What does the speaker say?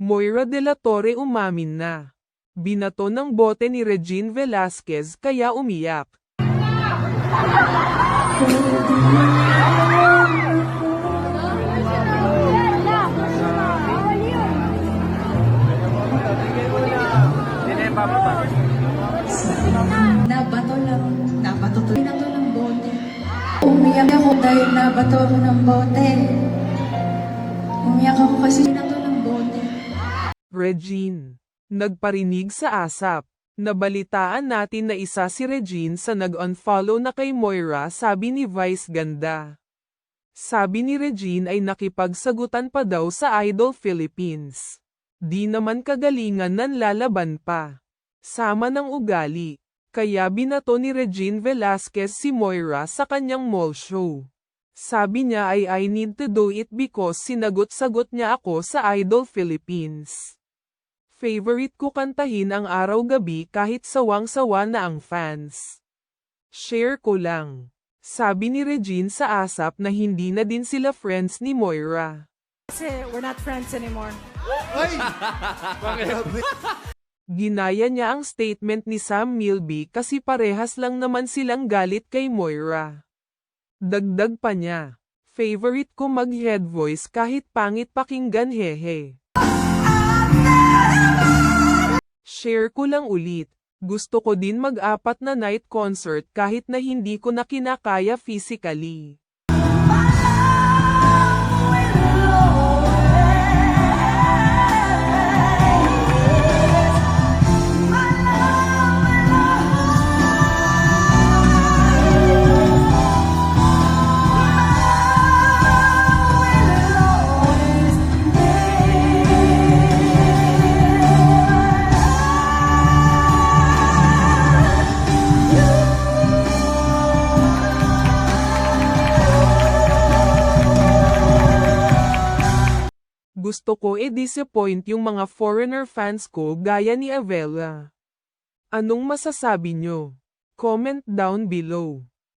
Moira de la Torre umamin na. Binato ng bote ni Regine Velasquez kaya umiyak. Nabato lang, nabato to. Nabato ng bote. Umiyak ako dahil nabato ako ng bote. Umiyak ako kasi bote. Regine. Nagparinig sa ASAP. Nabalitaan natin na isa si Regine sa nag-unfollow na kay Moira sabi ni Vice Ganda. Sabi ni Regine ay nakipagsagutan pa daw sa Idol Philippines. Di naman kagalingan nan lalaban pa. Sama ng ugali. Kaya binato ni Regine Velasquez si Moira sa kanyang mall show. Sabi niya ay I need to do it because sinagot-sagot niya ako sa Idol Philippines. Favorite ko kantahin ang araw-gabi kahit sawang-sawa na ang fans. Share ko lang. Sabi ni Regine sa ASAP na hindi na din sila friends ni Moira. Kasi we're not friends anymore. Ginaya niya ang statement ni Sam Milby kasi parehas lang naman silang galit kay Moira. Dagdag pa niya. Favorite ko mag-head voice kahit pangit pakinggan hehe. Share ko lang ulit. Gusto ko din mag-apat na night concert kahit na hindi ko na kinakaya physically. Gusto ko e-disappoint yung mga foreigner fans ko gaya ni Avella. Anong masasabi nyo? Comment down below.